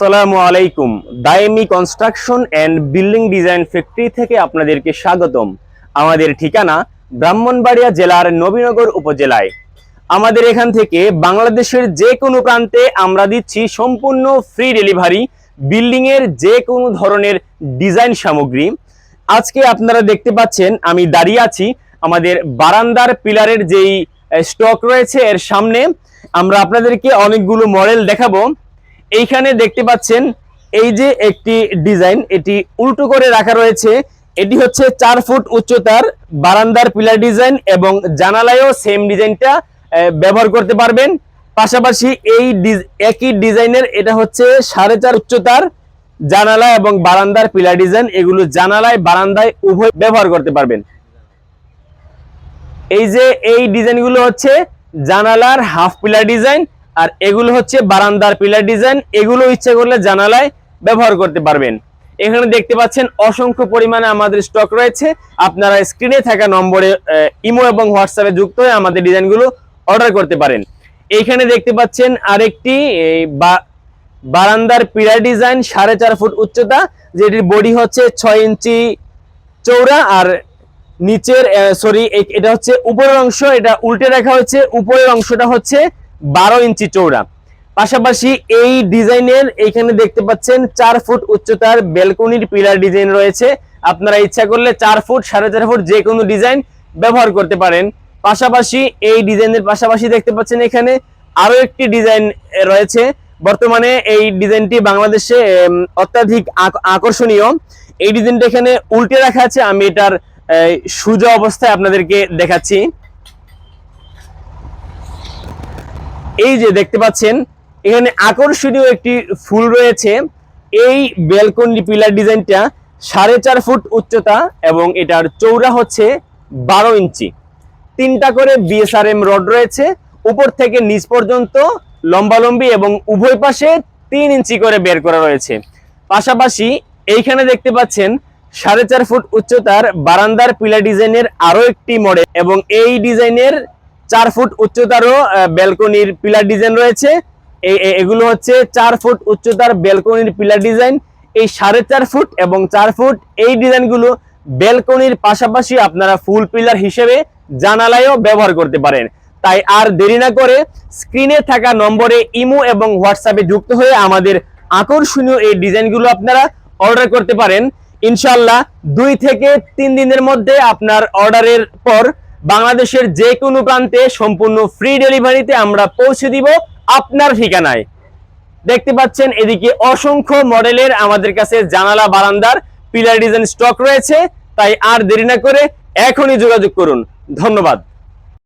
আসসালামু আলাইকুম। Dayemi construction and building design factory থেকে আপনাদেরকে স্বাগতম। আমাদের ঠিকানা ব্রাহ্মণবাড়িয়া জেলার নবীনগর উপজেলায়। আমাদের এখান থেকে বাংলাদেশের যে কোনো প্রান্তে আমরা দিচ্ছি সম্পূর্ণ ফ্রি ডেলিভারি বিল্ডিং এর যে কোনো ধরনের ডিজাইন সামগ্রী। আজকে আপনারা দেখতে পাচ্ছেন, আমি দাঁড়িয়ে আছি আমাদের বারান্দার পিলারের যেই স্টক রয়েছে এর সামনে। আমরা আপনাদেরকে অনেকগুলো মডেল দেখাবো। এইখানে দেখতে পাচ্ছেন, এই যে একটি ডিজাইন, এটি উল্টো করে রাখা রয়েছে। এটি হচ্ছে চার ফুট উচ্চতার বারান্দার পিলার ডিজাইন এবং জানালায়ও সেম ডিজাইনটা ব্যবহার করতে পারবেন। পাশাপাশি এই একই ডিজাইনের এটা হচ্ছে সাড়ে চার উচ্চতার জানালা এবং বারান্দার পিলার ডিজাইন। এগুলো জানালায়, বারান্দায় উভয় ব্যবহার করতে পারবেন। এই যে এই ডিজাইনগুলো হচ্ছে জানালার হাফ পিলার ডিজাইন আর এগুলো হচ্ছে বারান্দার পিলার ডিজাইন। এগুলো ইচ্ছে করলে জানালায় ব্যবহার করতে পারবেন। এখানে দেখতে পাচ্ছেন অসংখ্য পরিমাণে আমাদের স্টক রয়েছে। আপনারা স্ক্রিনে থাকা নম্বরে ইমো এবং হোয়াটসঅ্যাপে যুক্ত হয়ে আমাদের ডিজাইনগুলো অর্ডার করতে পারেন। এইখানে দেখতে পাচ্ছেন আরেকটি বারান্দার পিলার ডিজাইন, সাড়ে চার ফুট উচ্চতা, যেটির বডি হচ্ছে ছয় ইঞ্চি চৌড়া আর নিচের সরি এটা হচ্ছে উপরের অংশ, এটা উল্টে রাখা হচ্ছে উপরের অংশটা হচ্ছে বারো ইঞ্চি চৌড়া পাশাপাশি এই ডিজাইনের এইখানে দেখতে পাচ্ছেন চার ফুট উচ্চতার বেলকনির পিলার ডিজাইন রয়েছে। আপনারা ইচ্ছা করলে চার ফুট, সাড়ে চার ফুট যে কোনো ডিজাইন ব্যবহার করতে পারেন। পাশাপাশি এই ডিজাইনের পাশাপাশি দেখতে পাচ্ছেন এখানে আরও একটি ডিজাইন রয়েছে। বর্তমানে এই ডিজাইনটি বাংলাদেশে অত্যাধিক আক- আকর্ষণীয়। এই ডিজাইনটা এখানে উল্টে রাখা আছে, আমি এটার সোজা অবস্থায় আপনাদেরকে দেখাচ্ছি। এই যে দেখতে পাচ্ছেন, এখানে আকর্ষণীয় একটি ফুল রয়েছে। এই বেলকনি পিলার ডিজাইনটা সাড়ে চার ফুট উচ্চতা এবং এটার চৌড়া হচ্ছে বারো ইঞ্চি। তিনটা করে বিএসআরএম রড রয়েছে। উপর থেকে নিচ পর্যন্ত লম্বালম্বি এবং উভয় পাশে তিন ইঞ্চি করে বের করা রয়েছে। পাশাপাশি এইখানে দেখতে পাচ্ছেন, সাড়ে চার ফুট উচ্চতার বারান্দার পিলার ডিজাইনের আরও একটি মডেল এবং এই ডিজাইনের চার ফুট উচ্চতারও ব্যালকনির পিলার ডিজাইন রয়েছে। এগুলো হচ্ছে চার ফুট উচ্চতার ব্যালকনির পিলার ডিজাইন এই সাড়ে চার ফুট এবং চার ফুট এই ডিজাইনগুলো ব্যালকনির পাশাপাশি আপনারা ফুল পিলার হিসেবে জানালায়ও ব্যবহার করতে পারেন। তাই আর দেরি না করে স্ক্রিনে থাকা নম্বরে ইমো এবং হোয়াটসঅ্যাপে যুক্ত হয়ে আমাদের আকর্ষণীয় এই ডিজাইনগুলো আপনারা অর্ডার করতে পারেন। ইনশাল্লাহ দুই থেকে তিন দিনের মধ্যে আপনার অর্ডারের পর বাংলাদেশের যে কোনো প্রান্তে সম্পূর্ণ ফ্রি ডেলিভারিতে আমরা পৌঁছে দিব আপনার ঠিকানায়। দেখতে পাচ্ছেন এদিকে অসংখ্য মডেলের আমাদের কাছে জানালা, বারান্দার পিলার ডিজাইন স্টক রয়েছে, তাই আর দেরি না করে এখনই যোগাযোগ করুন। ধন্যবাদ।